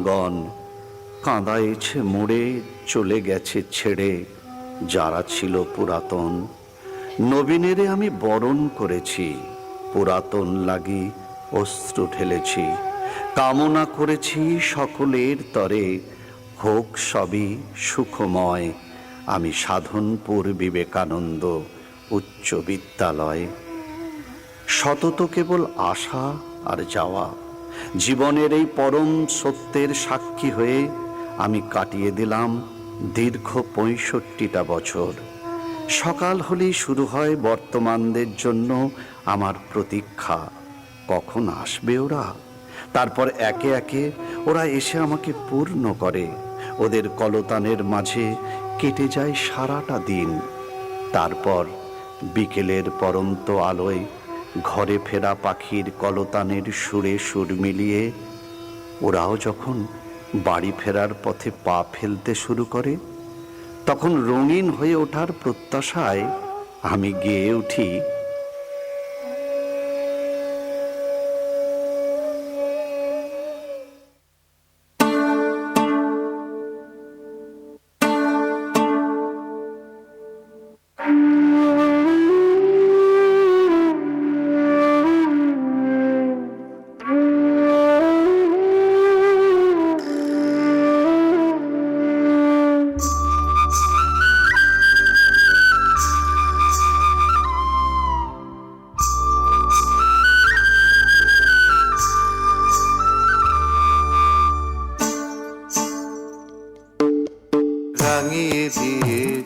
আপনগণ কাঁদাইছে মোড়ে, চলে গেছে ছেড়ে। যারা ছিল পুরাতন, নবীনেরে আমি বরণ করেছি। পুরাতন লাগি অস্ত্র ঢেলেছি। কামনা করেছি সকলের তরে, হোক সবই সুখময়। আমি সাধনপুর বিবেকানন্দ উচ্চ বিদ্যালয়। সতত কেবল আশা আর যাওয়া। জীবনের এই পরম সত্যের সাক্ষী হয়ে আমি কাটিয়ে দিলাম দীর্ঘ পঁয়ষট্টিটা বছর। সকাল হলেই শুরু হয় বর্তমানদের জন্য আমার প্রতীক্ষা। কখন আসবে ওরা? তারপর একে একে ওরা এসে আমাকে পূর্ণ করে। ওদের কলতানের মাঝে কেটে যায় সারাটা দিন। তারপর বিকেলের পরন্ত আলোয় ঘরে ফেরা পাখির কলতানের সুরে সুর মিলিয়ে ওরাও যখন বাড়ি ফেরার পথে পা ফেলতে শুরু করে, তখন রঙিন হয়ে ওঠার প্রত্যাশায় আমি গেয়ে উঠি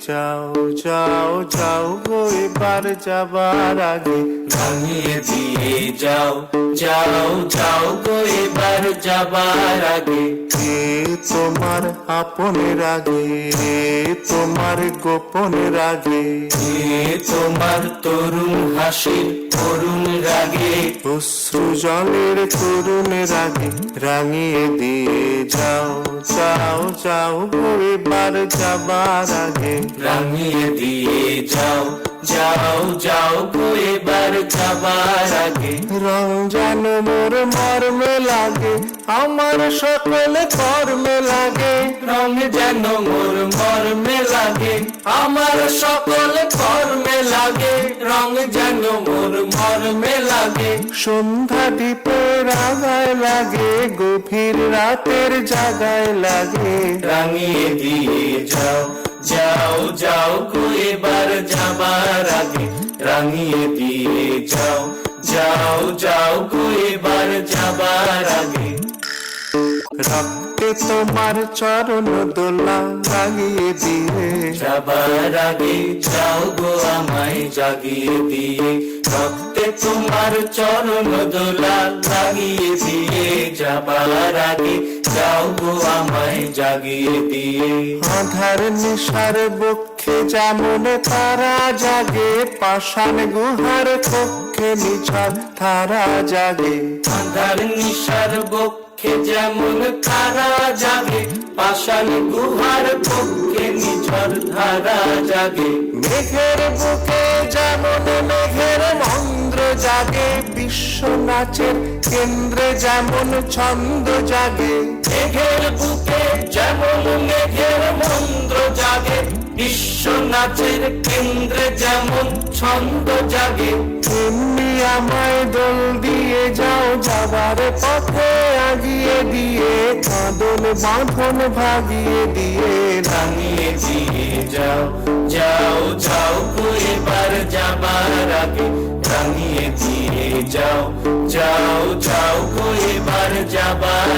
যাও যাও যাও গো এবার যাবার আগে। ভাঙিয়ে দিয়ে যাও যাও যাও গো এবার যাবার আগে। তোমার আপনের আগে তোমার গোপনের আগে তোমার তরুণ হাসির তরুণ রাগে। অশ্রু জলের করুণের আগে রাঙিয়ে দিয়ে যাও যাও গো এবার যাবার আগে। রাঙিয়ে দিয়ে যাও যাও যাও গো এবার যাবার আগে। রং যেন মোর মর্মে লাগে আমার সকলে কর্মে লাগে। রং যেন মোর মর্মে লাগে আমার সকল কর্মে লাগে। রং যেন মোর মর্মে লাগে। সন্ধ্যা দ্বীপের আগায় লাগে, গভীর রাতের জাগায় লাগে। রাঙিয়ে দিয়ে যাও যাও যাও এবার যাবার আগে। রাঙিয়ে দিয়ে যাও যাও যাও এবার যাবার আগে। রক্তে তোমার চরণ দোলা লাগিয়ে দিয়ে। যাবার আগে যাও গো আমায় জাগিয়ে দিয়ে। রক্তে তোমার চরণ দোলা লাগিয়ে দিয়ে। যাবার আগে যাও গো আমায় জাগিয়ে দিয়ে। আধার নিশার বক্ষে যেমন তারা জাগে পাষাণ গুহার কক্ষে নিছার তারা জাগে। আন্ধার নিশার বক্ষে যেমন তারা জাগে পাষাণ গুহার পক্ষে নিঝর ধারা জাগে। মেঘের বুকে যেমন মেঘের মন্দ্র জাগে বিশ্ব নাচের কেন্দ্রে যেমন ছন্দ জাগে। মেঘের বুকে যেমন মেঘের মন্দ্র জাগে বিশ্ব নাচের কেন্দ্রে যেমন ছন্দ জাগে। তেমনি আমায় দোল দিয়ে যাও যাবার পথে আগিয়ে দিয়ে, কাঁদন, বাঁধন ভাগিয়ে দিয়ে রাঙিয়ে দিয়ে যাও যাও যাও গো পার যাবার আগে রাঙিয়ে দিয়ে যাও যাও যাও গো পার যাবার